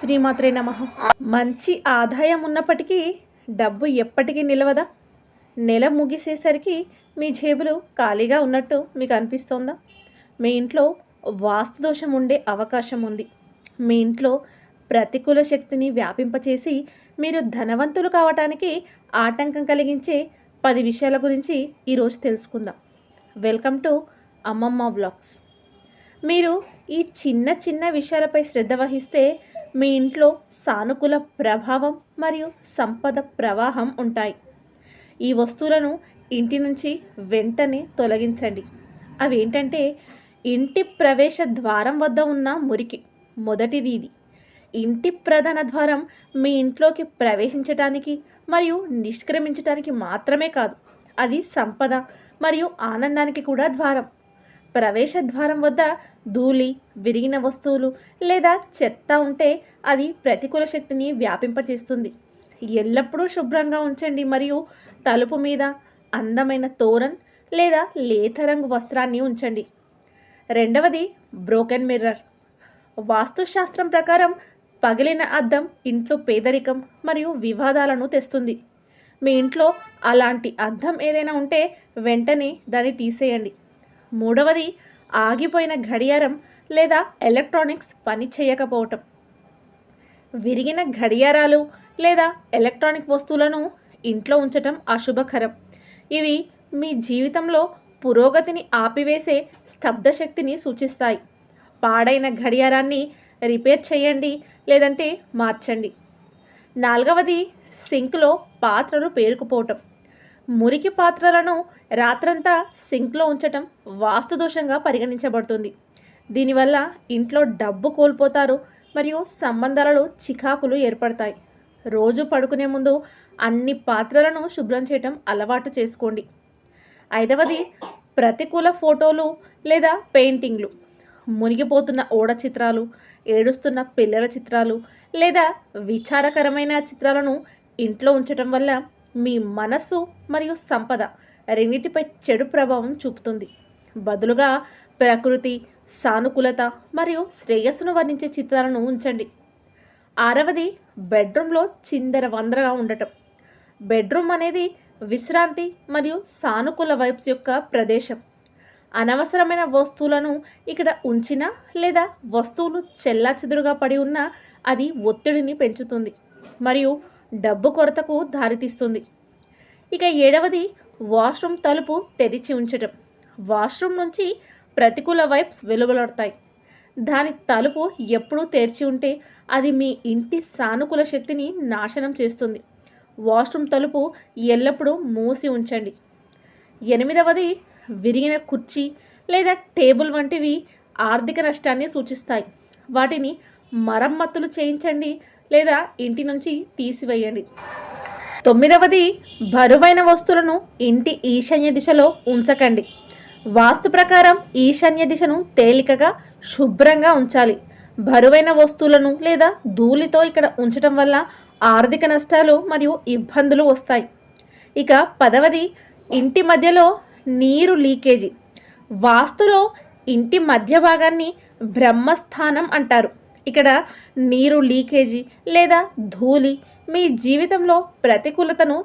శ్రీమాత్రే నమ. మంచి ఆదాయం ఉన్నప్పటికీ డబ్బు ఎప్పటికీ నిలవదా? నెల ముగిసేసరికి మీ జేబులు ఖాళీగా ఉన్నట్టు మీకు అనిపిస్తోందా? మీ ఇంట్లో వాస్తు దోషం ఉండే అవకాశం ఉంది. మీ ఇంట్లో ప్రతికూల శక్తిని వ్యాపింపచేసి మీరు ధనవంతులు కావటానికి ఆటంకం కలిగించే పది విషయాల గురించి ఈరోజు తెలుసుకుందాం. వెల్కమ్ టు అమ్మమ్మ బ్లాగ్స్ మీరు ఈ చిన్న చిన్న విషయాలపై శ్రద్ధ వహిస్తే మీ ఇంట్లో సానుకూల ప్రభావం మరియు సంపద ప్రవాహం ఉంటాయి. ఈ వస్తువులను ఇంటి నుంచి వెంటనే తొలగించండి. అవి ఏంటంటే ఇంటి ప్రవేశ ద్వారం వద్ద ఉన్న మురికి. మొదటిది ఇది. ఇంటి ప్రధాన ద్వారం మీ ఇంట్లోకి ప్రవేశించటానికి మరియు నిష్క్రమించటానికి మాత్రమే కాదు అది సంపద మరియు ఆనందానికి కూడా ద్వారం. ప్రవేశ ద్వారం వద్ద ధూళి విరిగిన వస్తువులు లేదా చెత్త ఉంటే అది ప్రతికూల శక్తిని వ్యాపింపచేస్తుంది ఎల్లప్పుడూ శుభ్రంగా ఉంచండి మరియు తలుపు మీద అందమైన తోరణ్ లేదా లేత రంగు వస్త్రాన్ని ఉంచండి. రెండవది బ్రోకెన్ మిర్రర్. వాస్తుశాస్త్రం ప్రకారం పగిలిన అద్దం ఇంట్లో పేదరికం మరియు వివాదాలను తెస్తుంది. మీ ఇంట్లో అలాంటి అద్దం ఏదైనా ఉంటే వెంటనే దాన్ని తీసేయండి. మూడవది ఆగిపోయిన గడియారం లేదా ఎలక్ట్రానిక్స్ పని చేయకపోవటం. విరిగిన గడియారాలు లేదా ఎలక్ట్రానిక్ వస్తువులను ఇంట్లో ఉంచటం అశుభకరం. ఇవి మీ జీవితంలో పురోగతిని ఆపివేసే స్తబ్ద శక్తిని సూచిస్తాయి. పాడైన గడియారాన్ని రిపేర్ చేయండి లేదంటే మార్చండి. నాలుగవది సింక్లో పాత్రలు పేరుకుపోవటం. మురికి పాత్రలను రాత్రంతా సింక్లో ఉంచటం వాస్తుదోషంగా పరిగణించబడుతుంది. దీనివల్ల ఇంట్లో డబ్బు కోల్పోతారు మరియు సంబంధాలలో చికాకులు ఏర్పడతాయి. రోజు పడుకునే ముందు అన్ని పాత్రలను శుభ్రం చేయటం అలవాటు చేసుకోండి. ఐదవది ప్రతికూల ఫోటోలు లేదా పెయింటింగ్లు. మునిగిపోతున్న ఓడ చిత్రాలు ఏడుస్తున్న పిల్లల చిత్రాలు లేదా విచారకరమైన చిత్రాలను ఇంట్లో ఉంచటం వల్ల మీ మనసు మరియు సంపద రెండింటిపై చెడు ప్రభావం చూపుతుంది. బదులుగా ప్రకృతి సానుకూలత మరియు శ్రేయస్సును వర్ణించే చిత్రాలను ఉంచండి. ఆరవది బెడ్రూమ్లో చిందర వందరగా ఉండటం. బెడ్రూమ్ అనేది విశ్రాంతి మరియు సానుకూల వైబ్స్ యొక్క ప్రదేశం. అనవసరమైన వస్తువులను ఇక్కడ ఉంచినా లేదా వస్తువులు చెల్లాచెదురుగా పడి ఉన్నా అది ఒత్తిడిని పెంచుతుంది. మరియు డబ్బు కొరతకు దారితీస్తుంది. ఇక ఏడవది వాష్రూమ్ తలుపు తెరిచి ఉంచటం. వాష్రూమ్ నుంచి ప్రతికూల వైబ్స్ వెలువడతాయి. దాని తలుపు ఎప్పుడూ తెరిచి ఉంటే అది మీ ఇంటి సానుకూల శక్తిని నాశనం చేస్తుంది. వాష్రూమ్ తలుపు ఎల్లప్పుడూ మూసి ఉంచండి. ఎనిమిదవది విరిగిన కుర్చీ లేదా టేబుల్ వంటివి ఆర్థిక నష్టాన్ని సూచిస్తాయి. వాటిని మరమ్మతులు చేయించండి లేదా ఇంటి నుంచి తీసివేయండి. తొమ్మిదవది బరువైన వస్తువులను ఇంటి ఈశాన్య దిశలో ఉంచకండి. వాస్తు ప్రకారం ఈశాన్య దిశను తేలికగా శుభ్రంగా ఉంచాలి. బరువైన వస్తువులను లేదా ధూళితో ఇక్కడ ఉంచడం వల్ల ఆర్థిక నష్టాలు మరియు ఇబ్బందులు వస్తాయి. ఇక పదవది ఇంటి మధ్యలో నీరు లీకేజీ. వాస్తులో ఇంటి మధ్య భాగాన్ని బ్రహ్మస్థానం అంటారు. ఇక్కడ నీరు లీకేజీ లేదా ధూళి మీ జీవితంలో ప్రతికూలతను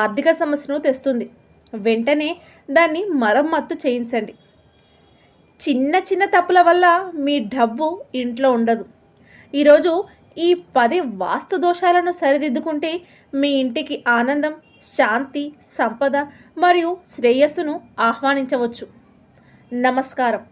ఆర్థిక సమస్యను తెస్తుంది. వెంటనే దాన్ని మరమ్మత్తు చేయించండి. చిన్న చిన్న తప్పుల వల్ల మీ డబ్బు ఇంట్లో ఉండదు. ఈరోజు ఈ పది వాస్తు దోషాలను సరిదిద్దుకుంటే మీ ఇంటికి ఆనందం శాంతి సంపద మరియు శ్రేయస్సును ఆహ్వానించవచ్చు. నమస్కారం.